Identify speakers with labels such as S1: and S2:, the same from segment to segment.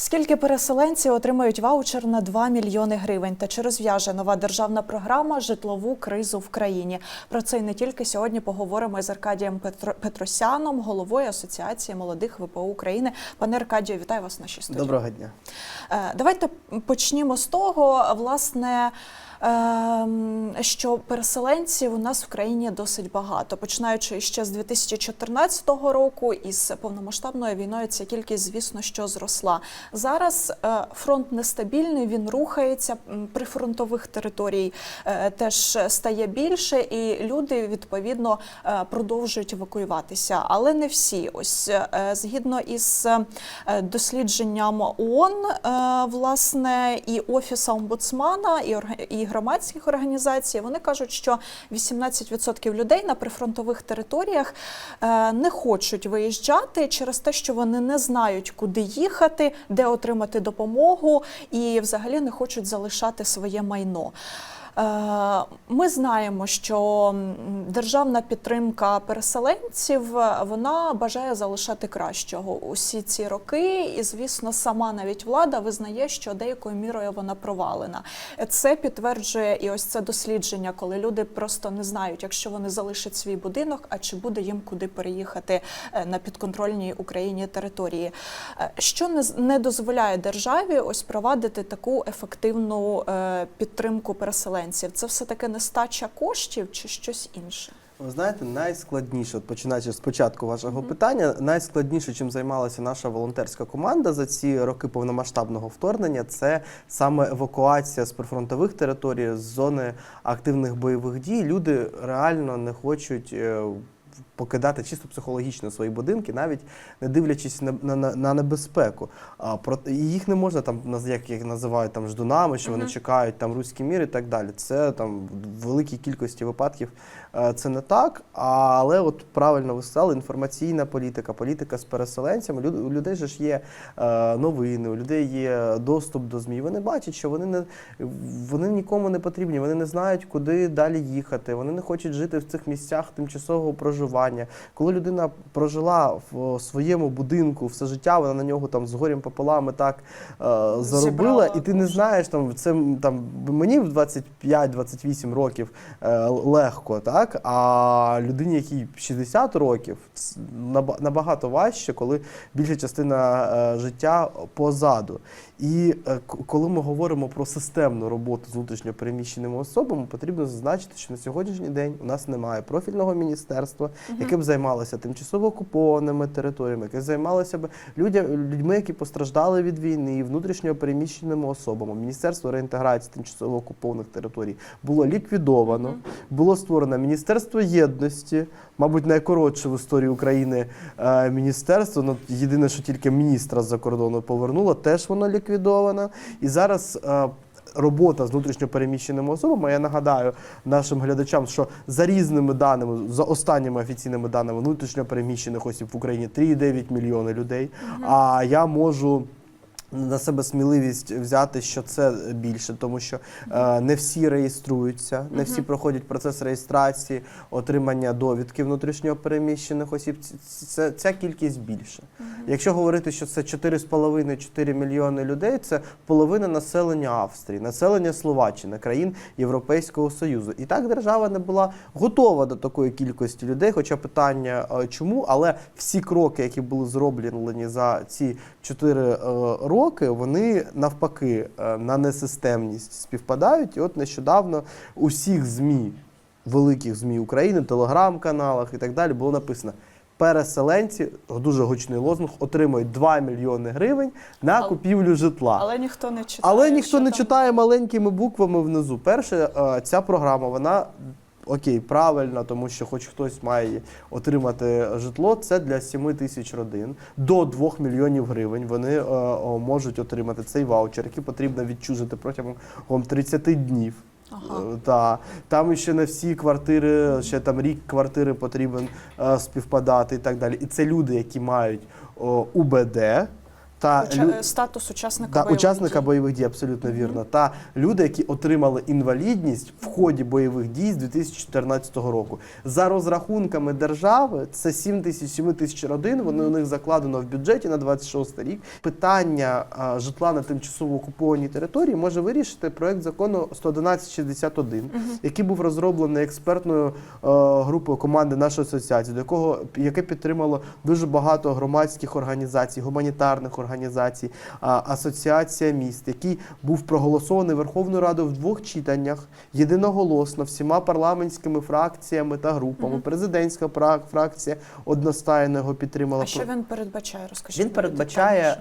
S1: Скільки переселенців отримають ваучер на 2 мільйони гривень? Та чи розв'яже нова державна програма житлову кризу в країні? Про це і не тільки сьогодні поговоримо з Аркадієм Петро- Петросяном, головою Асоціації молодих ВПО України. Пане Аркадію, вітаю вас на студії.
S2: Доброго дня.
S1: Е, Давайте почнімо з того, власне. Ем, Що переселенців у нас в країні досить багато, починаючи ще з 2014 року, із повномасштабною війною ця кількість, звісно, що зросла. Зараз е, фронт нестабільний, він рухається м, прифронтових територій е, теж стає більше, і люди відповідно е, продовжують евакуюватися. Але не всі. Ось згідно із дослідженням ООН, власне, і офіса омбудсмана, і громадських організацій, вони кажуть, що 18% людей на прифронтових територіях е, не хочуть виїжджати через те, що вони не знають, куди їхати, де отримати допомогу, і взагалі не хочуть залишати своє майно. Е, Ми знаємо, що державна підтримка переселенців е, вона бажає залишати кращого усі ці роки, і звісно, сама навіть влада визнає, що деякою мірою вона провалена. Це підтверджує і ось це дослідження, коли люди просто не знають, якщо вони залишать свій будинок, а чи буде їм куди переїхати е, на підконтрольній Україні території. Що не, дозволяє державі ось провадити таку ефективну підтримку переселенців? Це все таки нестача коштів чи щось інше?
S2: Ви знаєте, найскладніше, от починаючи з початку вашого питання, найскладніше, чим займалася наша волонтерська команда за ці роки повномасштабного вторгнення, це саме евакуація з прифронтових територій, з зони активних бойових дій. Люди реально не хочуть. Покидати чисто психологічно свої будинки, навіть не дивлячись на, на, на- на небезпеку. А про їх не можна там як їх називають там ждунами, що вони
S1: Мгм.
S2: чекають там руський мір і так далі. Це там в великій кількості випадків е, це не так. Але от правильно ви сказали, інформаційна політика, політика з переселенцями. Люд- У людей же ж є е, новини, у людей є доступ до ЗМІ. Вони бачать, що вони не вони нікому не потрібні, вони не знають, куди далі їхати. Вони не хочуть жити в цих місцях тимчасового проживання. Коли людина прожила в своєму будинку все життя, вона на нього там з горем пополам і так е, заробила, і ти не знаєш там це там мені в 25-28 років е, легко, так? А людині, якій 60 років, набагато важче, коли більша частина е, життя позаду. І е, коли ми говоримо про системну роботу з внутрішньо переміщеними особами, потрібно зазначити, що на сьогоднішній день у нас немає профільного міністерства, яке б займалося тимчасово окупованими територіями, яке займалося б людьми, які постраждали від війни, і внутрішньо переміщеними особами. Міністерство реінтеграції тимчасово окупованих територій було ліквідовано. Було створено Міністерство єдності, мабуть, найкоротше в історії України е, міністерство. Ну, єдине, що тільки міністра з-за кордону повернуло, теж воно ліквідовано. І зараз. Робота з внутрішньопереміщеними особами. Я нагадаю нашим глядачам, що за різними даними, за останніми офіційними даними внутрішньопереміщених осіб в Україні 3,9 мільйони людей. А я можу на себе сміливість взяти, що це більше, тому що е, не всі реєструються, не всі проходять процес реєстрації, отримання довідки внутрішньо переміщених осіб. Це, ця кількість більше. Якщо говорити, що це 4,5-4 мільйони людей, це половина населення Австрії, населення Словаччини, країн Європейського Союзу. І так держава не була готова до такої кількості людей. Хоча питання е, чому, але всі кроки, які були зроблені за ці 4 е, роки, вони навпаки е, на несистемність співпадають. І от нещодавно у всіх ЗМІ, великих ЗМІ України, телеграм-каналах і так далі було написано. Переселенці, дуже гучний лозунг, отримують 2 мільйони гривень на купівлю житла.
S1: Але ніхто не читає.
S2: Але ніхто не
S1: там.
S2: читає маленькими буквами внизу. Перше, е, ця програма, вона окей, правильна, тому що хоч хтось має отримати житло. Це для 7 тисяч родин до 2 мільйонів гривень. Вони е, можуть отримати цей ваучер, який потрібно відчужити протягом 30 днів.
S1: Ага.
S2: Е, Та там ще не всі квартири, ще там рік квартири потрібен е, співпадати і так далі. І це люди, які мають УБД. Та
S1: Уча-
S2: лю-
S1: статус учасника
S2: та,
S1: бойових
S2: учасника
S1: дій.
S2: бойових дій, абсолютно вірно. Та люди, які отримали інвалідність в ході бойових дій з 2014 року. За розрахунками держави, це 7 тисяч 7 тисяч родин. Вони у них закладено в бюджеті на 26 рік. Питання а, житла на тимчасово окупованій території може вирішити проект закону 11161, який був розроблений експертною е, групою команди нашої асоціації, до якого яке підтримало дуже багато громадських організацій, гуманітарних організацій, а, асоціація міст, який був проголосований Верховною Радою в двох читаннях єдиноголосно всіма парламентськими фракціями та групами. Президентська фракція одностайно його підтримала.
S1: А що він передбачає? Розкажіть.
S2: Він передбачає,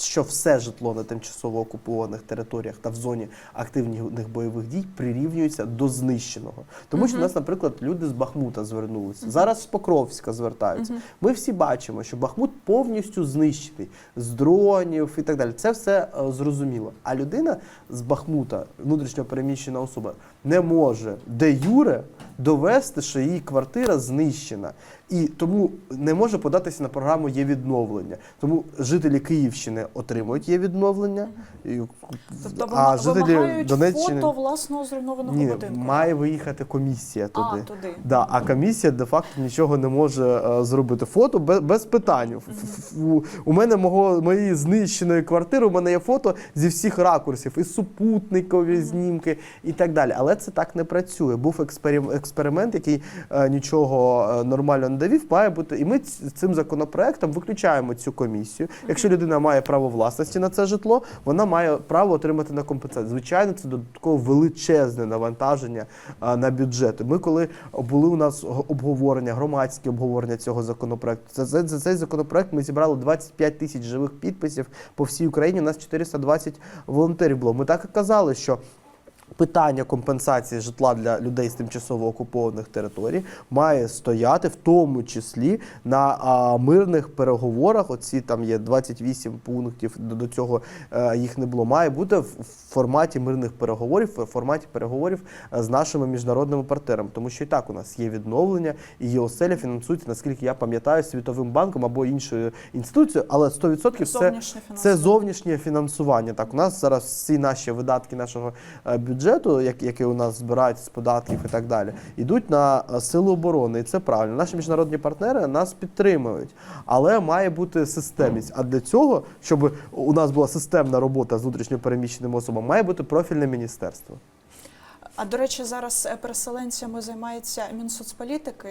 S2: що все житло на тимчасово окупованих територіях та в зоні активних бойових дій прирівнюється до знищеного. Тому що у нас, наприклад, люди з Бахмута звернулися. Зараз з Покровська звертаються. Ми всі бачимо, що Бахмут повністю знищений з дронів і так далі. Це все е, зрозуміло. А людина з Бахмута, внутрішньо переміщена особа, не може де юре довести, що її квартира знищена. І тому не може податися на програму є відновлення. Тому жителі Київщини отримують є відновлення,
S1: Тобто
S2: а жителі Донеччини
S1: фото власного зруйнованого
S2: ні,
S1: будинку.
S2: має виїхати комісія туди.
S1: А, туди.
S2: Да, а комісія де-факто нічого не може е, зробити. Фото без, без питань. У- У мене мого моєї знищеної квартири, у мене є фото зі всіх ракурсів, і супутникові знімки, і так далі. Але це так не працює. Був експерим- експеримент, який е, нічого е, нормально не довів. Має бути, і ми цим законопроектом виключаємо цю комісію. Якщо людина має право власності на це житло, вона має право отримати на компенсацію. Звичайно, це додатково величезне навантаження а, на бюджети. Ми, коли були у нас обговорення, громадські обговорення цього законопроекту, за, за цей законопроект ми зібрали 25 тисяч живих підписів по всій Україні. У нас 420 волонтерів було. Ми так і казали, що. Питання компенсації житла для людей з тимчасово окупованих територій має стояти в тому числі на а, мирних переговорах. Оці там є 28 пунктів. До, до цього е, їх не було. Має бути в, форматі мирних переговорів, в форматі переговорів е, з нашими міжнародними партнерами. Тому що і так у нас є відновлення, і ЄОСЕЛЯ фінансується, наскільки я пам'ятаю, світовим банком або іншою інституцією, але 100% це,
S1: Зовнішнє
S2: це зовнішнє фінансування. Так, у нас зараз всі наші видатки нашого е, бюджету, як- які у нас збирають з податків і так далі, йдуть на силу оборони. І це правильно. Наші міжнародні партнери нас підтримують, але має бути системність. А для цього, щоб у нас була системна робота з внутрішньо переміщеними особами, має бути профільне міністерство.
S1: А до речі, зараз е, переселенцями займається Мінсоцполітики.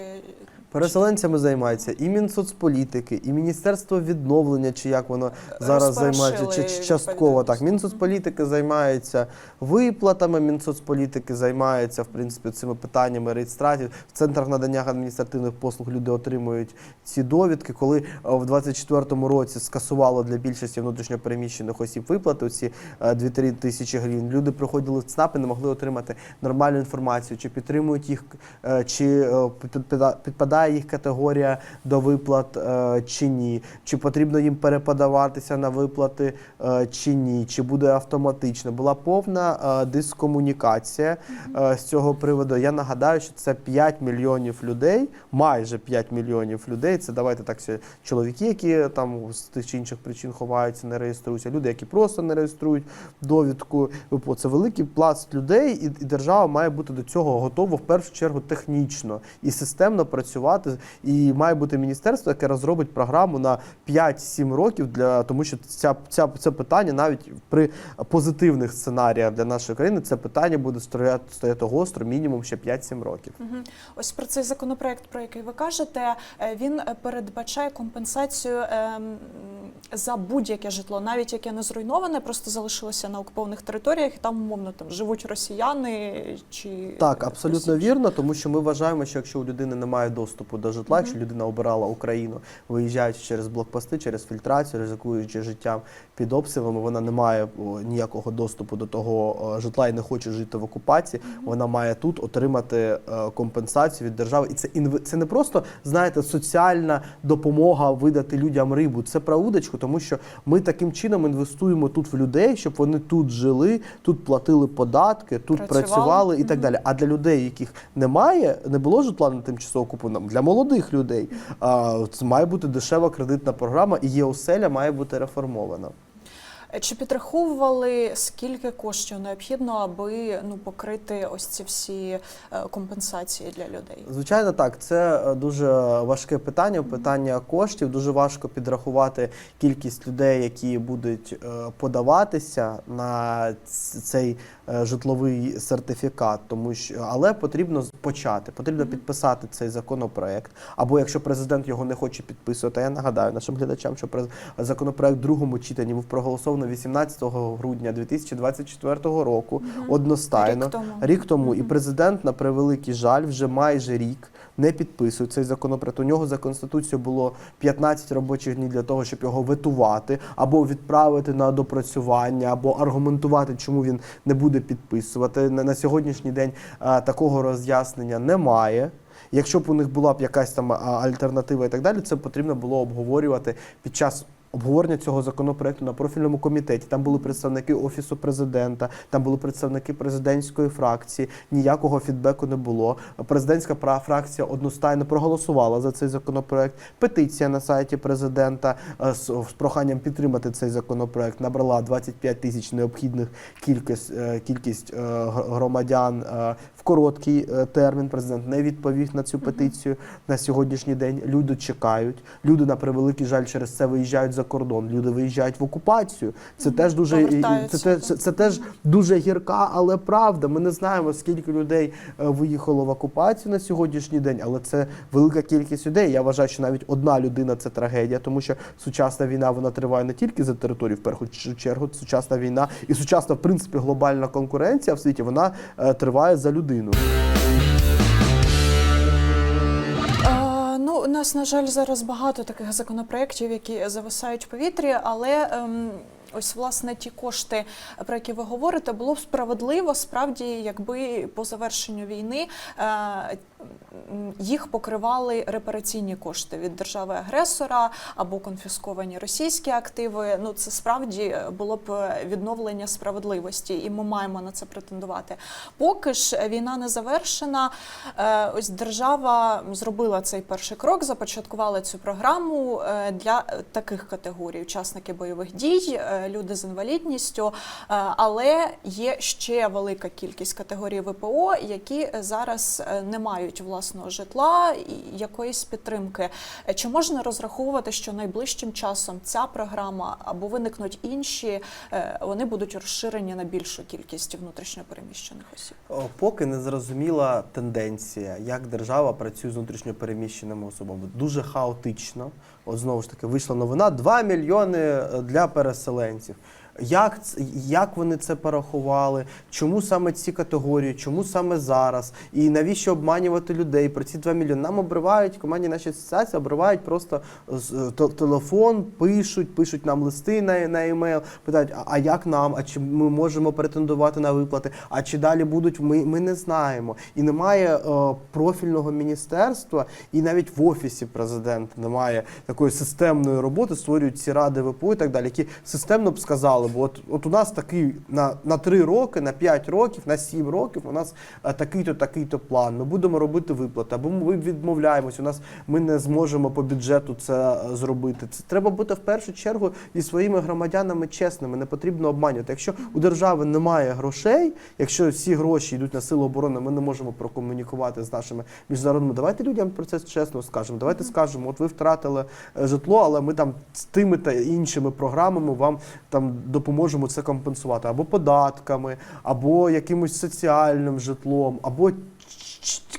S2: Переселенцями займається і Мінсоцполітики, і Міністерство відновлення, чи як воно зараз займається, чи, чи частково так. Мінсоцполітики займається виплатами, Мінсоцполітики займається, в принципі, цими питаннями реєстрації. В центрах надання адміністративних послуг люди отримують ці довідки. Коли е, в 24-му році скасувало для більшості внутрішньопереміщених осіб виплати, ці 2-3 тисячі гривень, люди приходили в ЦНАП і не могли отримати нормальну інформацію, чи підтримують їх, е, чи е, підпадає їх категорія до виплат е, чи ні, чи потрібно їм переподаватися на виплати чи ні, чи буде автоматично. Була повна дискомунікація з цього приводу. Я нагадаю, що це 5 мільйонів людей, майже 5 мільйонів людей. Це давайте так чоловіки, які там з тих чи інших причин ховаються, не реєструються. Люди, які просто не реєструють довідку. Це великий пласт людей, і, і держава має бути до цього готова в першу чергу технічно і системно працювати. І має бути міністерство, яке розробить програму на 5-7 років для тому, що ця, ця це питання навіть при позитивних сценаріях для нашої країни це питання буде стояти, стояти гостро мінімум ще 5-7 років.
S1: Мгм. Ось про цей законопроект, про який ви кажете, е, він передбачає компенсацію ем, за будь-яке житло, навіть яке не зруйноване, просто залишилося на окупованих територіях, і там умовно там живуть росіяни чи
S2: Так, абсолютно
S1: інший.
S2: вірно, тому що ми вважаємо, що якщо у людини немає доступу до житла, якщо людина обирала Україну, виїжджаючи через блокпости, через фільтрацію, ризикуючи життям під обстрілами, вона не має ніякого доступу до того житла і не хоче жити в окупації. Вона має тут отримати е, компенсацію від держави. І це інв... це не просто знаєте соціальна допомога видати людям рибу. Це про удочку, тому що ми таким чином інвестуємо тут в людей, щоб вони тут жили, тут платили податки, тут
S1: Працювали
S2: працювали і так далі. А для людей, яких немає, не було житла на тимчасово окупованому, для молодих людей це має бути дешева кредитна програма, і є оселя має бути реформована.
S1: Чи підраховували скільки коштів необхідно, аби ну покрити ось ці всі е, компенсації для людей?
S2: Звичайно, так. Це е, дуже важке питання. Питання коштів. Дуже важко підрахувати кількість людей, які будуть е, подаватися на цей житловий сертифікат. Тому що але потрібно почати. Потрібно підписати цей законопроект. Або якщо президент його не хоче підписувати, я нагадаю нашим глядачам, що законопроект в другому читанні був проголосований 18 грудня 2024 року. Одностайно
S1: Рік тому.
S2: рік тому, і президент на превеликий жаль вже майже рік не підписує цей законопроект. У нього за конституцією було 15 робочих днів для того, щоб його ветувати або відправити на допрацювання, або аргументувати, чому він не буде підписувати. На, на сьогоднішній день такого роз'яснення немає. Якщо б у них була б якась там альтернатива і так далі, це потрібно було обговорювати під час. Обговорення цього законопроекту на профільному комітеті. Там були представники офісу президента, там були представники президентської фракції. Ніякого фідбеку не було. Президентська фракція одностайно проголосувала за цей законопроект. Петиція на сайті президента е, з, проханням підтримати цей законопроект набрала 25 тисяч необхідних кількість, е, кількість е, громадян в короткий термін. Президент не відповів на цю петицію на сьогоднішній день. Люди чекають. Люди на превеликий жаль через це виїжджають за кордон. Люди виїжджають в окупацію. Це теж дуже це,
S1: так.
S2: це, це теж дуже гірка, але правда. Ми не знаємо, скільки людей е, виїхало в окупацію на сьогоднішній день, але це велика кількість людей. Я вважаю, що навіть одна людина це трагедія, тому що сучасна війна вона триває не тільки за територію, в першу чергу, сучасна війна і сучасна, в принципі, глобальна конкуренція в світі вона е, триває за людину.
S1: У нас, на жаль, зараз багато таких законопроєктів, які зависають в повітрі, але. ем, Ось власне ті кошти, про які ви говорите, було б справедливо справді, якби по завершенню війни е, їх покривали репараційні кошти від держави-агресора або конфісковані російські активи. Ну це справді було б відновлення справедливості, і ми маємо на це претендувати. Поки ж війна не завершена, е, ось держава зробила цей перший крок, започаткувала цю програму е, для таких категорій: учасники бойових дій, е, люди з інвалідністю. Але є ще велика кількість категорій ВПО, які зараз не мають власного житла і якоїсь підтримки. Е, Чи можна розраховувати, що найближчим часом ця програма або виникнуть інші, е, вони будуть розширені на більшу кількість внутрішньопереміщених осіб?
S2: Поки не зрозуміла тенденція, як держава працює з внутрішньопереміщеними особами. Дуже хаотично. От знову ж таки вийшла новина: 2 мільйони е, для переселенців. Як, як вони це порахували? Чому саме ці категорії? Чому саме зараз? І навіщо обманювати людей про ці 2 мільйони? Нам обривають команді нашої асоціації, обривають просто з- е, телефон, пишуть, пишуть нам листи на, на емейл, питають, а, а як нам? А чи ми можемо претендувати на виплати? А чи далі будуть? Ми, ми не знаємо. І немає е, профільного міністерства, і навіть в офісі президента немає такої системної роботи, створюють ці ради ВПО і так далі, які системно б сказали, бо от, от у нас такий на, на 3 роки, на 5 років, на 7 років у нас е, такий-то, такий-то план. Ми будемо робити виплати, або ми відмовляємось. У нас ми не зможемо по бюджету це е, зробити. Це треба бути в першу чергу зі своїми громадянами чесними. Не потрібно обманювати. Якщо у держави немає грошей, якщо всі гроші йдуть на силу оборони, ми не можемо прокомунікувати з нашими міжнародними. Давайте людям про це чесно скажемо. Давайте скажемо, от ви втратили е, житло, але ми там з тими та іншими програмами вам там допоможемо це компенсувати або податками, або якимось соціальним житлом, або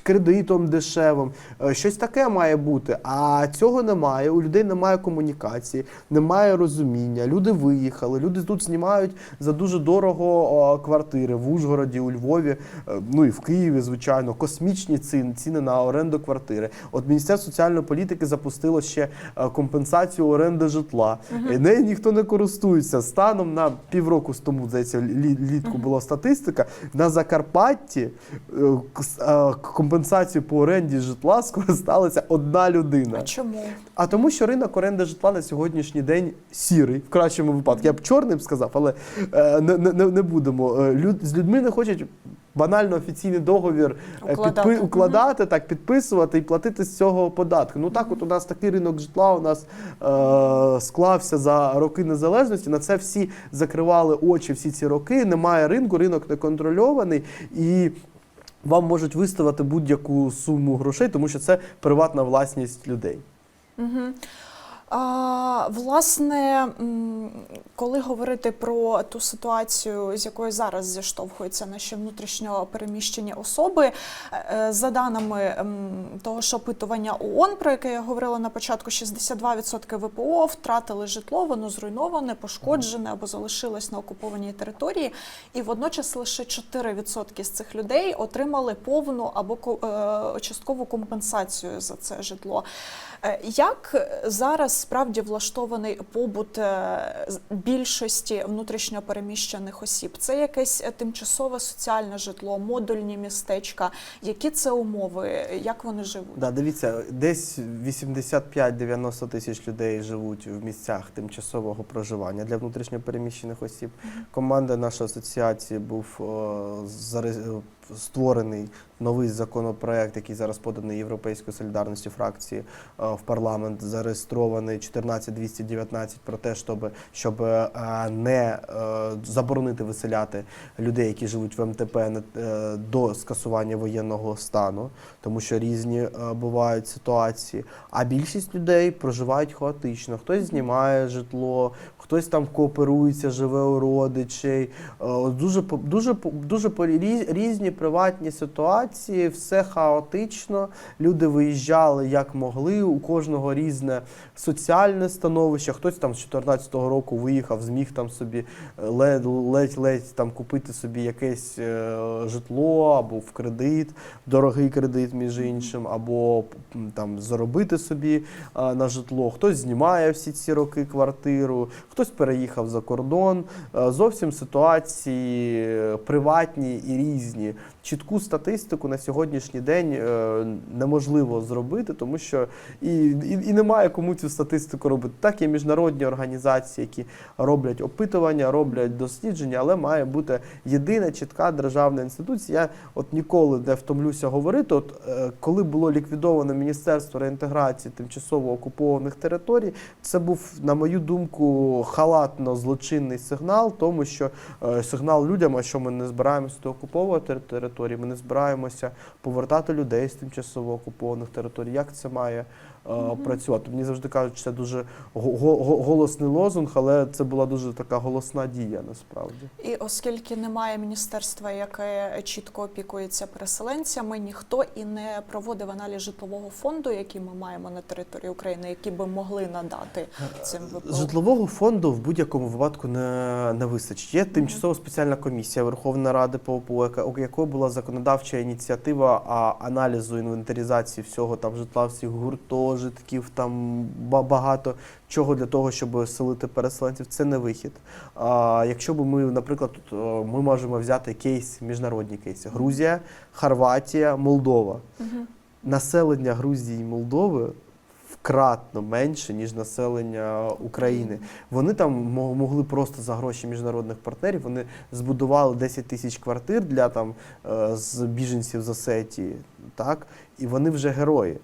S2: кредитом дешевим. Е, Щось таке має бути. А цього немає. У людей немає комунікації, немає розуміння. Люди виїхали, люди тут знімають за дуже дорого квартири в Ужгороді, у Львові, е, ну і в Києві, звичайно, космічні ціни, ціни на оренду квартири. От Міністерство соціальної політики запустило ще е, компенсацію оренди житла. Е, Нею ніхто не користується. Станом на півроку з тому, здається, лі- літку була статистика. На Закарпатті е, е, компенсацію по оренді житла скористалася одна людина.
S1: А чому?
S2: А тому, що ринок оренди житла на сьогоднішній день сірий, в кращому випадку. Я б чорним сказав, але е, не, не, не- будемо. Е, Люд, з людьми не хочуть банально офіційний договір е,
S1: Укладати.
S2: підпи- укладати, так підписувати і платити з цього податки. Ну так, от у нас такий ринок житла у нас е, склався за роки незалежності. На це всі закривали очі всі ці роки. Немає ринку, ринок не контрольований і. Вам можуть виставити будь-яку суму грошей, тому що це приватна власність людей.
S1: Угу. А, власне, коли говорити про ту ситуацію, з якою зараз зіштовхуються наші внутрішньо переміщені особи, е, за даними того ж опитування ООН, про яке я говорила на початку, 62% ВПО втратили житло, воно зруйноване, пошкоджене або залишилось на окупованій території, і водночас лише 4% з цих людей отримали повну або е, часткову компенсацію за це житло. Е, Як зараз справді влаштований побут е, більшості внутрішньо переміщених осіб? Це якесь е, тимчасове соціальне житло, модульні містечка. Які це умови? Як вони живуть?
S2: Да, дивіться, десь 85-90 тисяч людей живуть в місцях тимчасового проживання для внутрішньопереміщених осіб. Команда нашої асоціації був заре- е, створений новий законопроект, який зараз поданий Європейською солідарністю фракції е, в парламент, зареєстрований 14219 про те, щоб, щоб е, не е, заборонити виселяти людей, які живуть в МТП до скасування воєнного стану, тому що різні бувають ситуації. А більшість людей проживають хаотично. Хтось знімає житло, хтось там кооперується, живе у родичей. Е, Дуже дуже дуже різні приватні ситуації, все хаотично. Люди виїжджали як могли. У кожного різне соціальне становище. Хтось там з 2014 року виїхав, зміг там собі е, ледь ледь там купити собі якесь е, житло або в кредит, дорогий кредит, між іншим, або там заробити собі на житло. Хтось знімає всі ці роки квартиру, хтось переїхав за кордон. Е, Зовсім ситуації е, приватні і різні. Чітку статистику на сьогоднішній день е, неможливо зробити, тому що і, і, і немає кому цю статистику робити. Так, є міжнародні організації, які роблять опитування, роблять дослідження, але має бути єдина чітка державна інституція. Я от ніколи не втомлюся говорити. От е, коли було ліквідовано Міністерство реінтеграції тимчасово окупованих територій, це був, на мою думку, халатно злочинний сигнал, тому що е, сигнал людям, що ми не збираємося окуповувати території, ми не збираємося повертати людей з тимчасово окупованих територій. Як це має працювати? Мені завжди кажуть, що це дуже го- го- го- голосний лозунг, але це була дуже така голосна дія насправді.
S1: І оскільки немає міністерства, яке чітко опікується переселенцями, ніхто і не проводив аналіз житлового фонду, який ми маємо на території України, які би могли надати цим ВПО.
S2: Житлового фонду в будь-якому випадку не, не вистачить. Є тимчасова спеціальна комісія Верховної Ради по у якої була законодавча ініціатива аналізу інвентаризації всього там житла, всіх гуртожитків, там багато чого для того, щоб селити переселенців. Це не вихід. А, якщо б ми, наприклад, ми можемо взяти кейс, міжнародні кейси: Грузія, Хорватія, Молдова.
S1: Мгм.
S2: Населення Грузії і Молдови вкратно менше, ніж населення України. Вони там могли просто за гроші міжнародних партнерів. Вони збудували 10 тисяч квартир для там е, з біженців з Осетії, так і вони вже герої.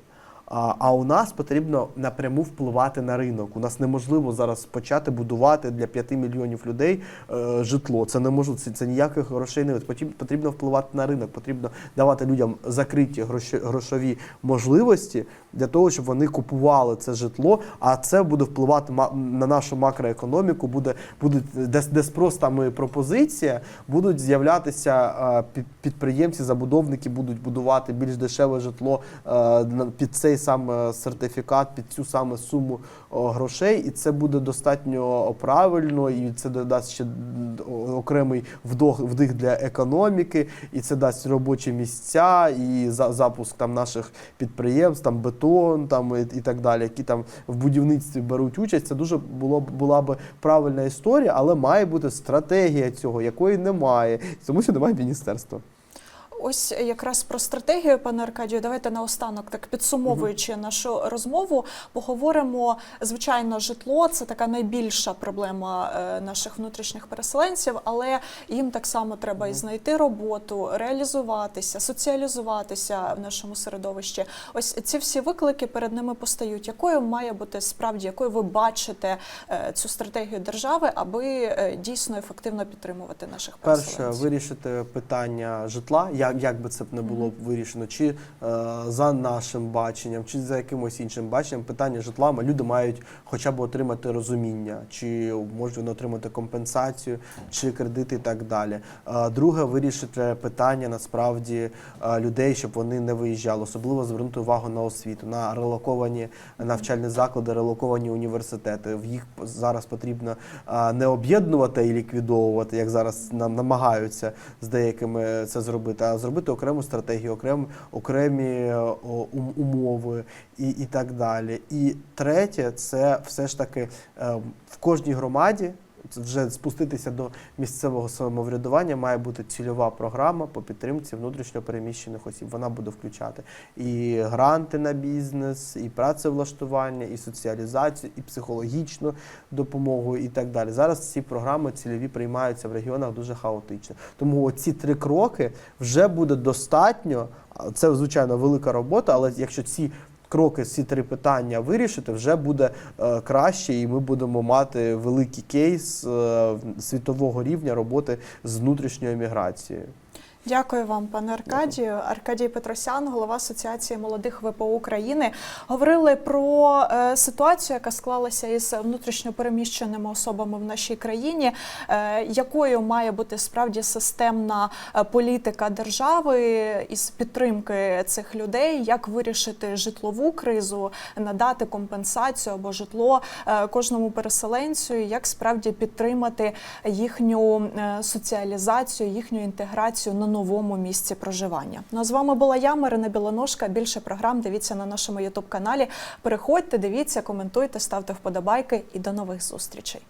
S2: А, у нас потрібно напряму впливати на ринок. У нас неможливо зараз почати будувати для 5 мільйонів людей е, житло. Це неможливо. Це, це ніяких грошей не потрібно впливати на ринок, потрібно давати людям закриті грошові можливості для того, щоб вони купували це житло. А це буде впливати на нашу макроекономіку. Буде будуть де, де пропозиція, будуть з'являтися е, під- підприємці, забудовники будуть будувати більш дешеве житло е, під цей саме сертифікат, під цю саме суму грошей, і це буде достатньо правильно, і це додасть ще окремий вдох вдих для економіки, і це дасть робочі місця, і за запуск там наших підприємств, там бетон, там і, так далі, які там в будівництві беруть участь. Це дуже було була б правильна історія, але має бути стратегія цього, якої немає, тому що немає міністерства.
S1: Ось якраз про стратегію, пане Аркадію, давайте наостанок, так підсумовуючи нашу розмову, поговоримо. Звичайно, житло це така найбільша проблема е, наших внутрішніх переселенців, але їм так само треба і знайти роботу, реалізуватися, соціалізуватися в нашому середовищі. Ось ці всі виклики перед ними постають. Якою має бути справді, якою ви бачите е, цю стратегію держави, аби е, дійсно ефективно підтримувати наших
S2: Перше, вирішити питання житла, як, як би це б не було б вирішено, чи е, за нашим баченням, чи за якимось іншим баченням, питання житла люди мають хоча б отримати розуміння, чи можуть вони отримати компенсацію, чи кредити і так далі. Е, друге, вирішити питання насправді е, людей, щоб вони не виїжджали, особливо звернути увагу на освіту, на релоковані навчальні заклади, релоковані університети. В їх зараз потрібно а, не об'єднувати і ліквідовувати, як зараз нам намагаються з деякими це зробити, а зробити окрему стратегію, окрем, окремі е, умови і, і так далі. І третє, це все ж таки е, в кожній громаді. Вже спуститися до місцевого самоврядування має бути цільова програма по підтримці внутрішньо переміщених осіб. Вона буде включати і гранти на бізнес, і працевлаштування, і соціалізацію, і психологічну допомогу, і так далі. Зараз ці програми цільові приймаються в регіонах дуже хаотично. Тому ці три кроки вже буде достатньо. Це звичайно велика робота, але якщо ці Кроки, ці три питання вирішити, вже буде е, краще, і ми будемо мати великий кейс е, світового рівня роботи з внутрішньою міграцією.
S1: Дякую вам, пане Аркадію. Аркадій Петросян, голова Асоціації молодих ВПО України, говорили про е, ситуацію, яка склалася із внутрішньопереміщеними особами в нашій країні, е, якою має бути справді системна е, політика держави із підтримки цих людей, як вирішити житлову кризу, надати компенсацію або житло кожному переселенцю, як справді підтримати їхню соціалізацію, їхню інтеграцію на новому місці проживання. Ну а з вами була я, Марина Білоножка. Більше програм дивіться на нашому Ютуб каналі. Переходьте, дивіться, коментуйте, ставте вподобайки і до нових зустрічей.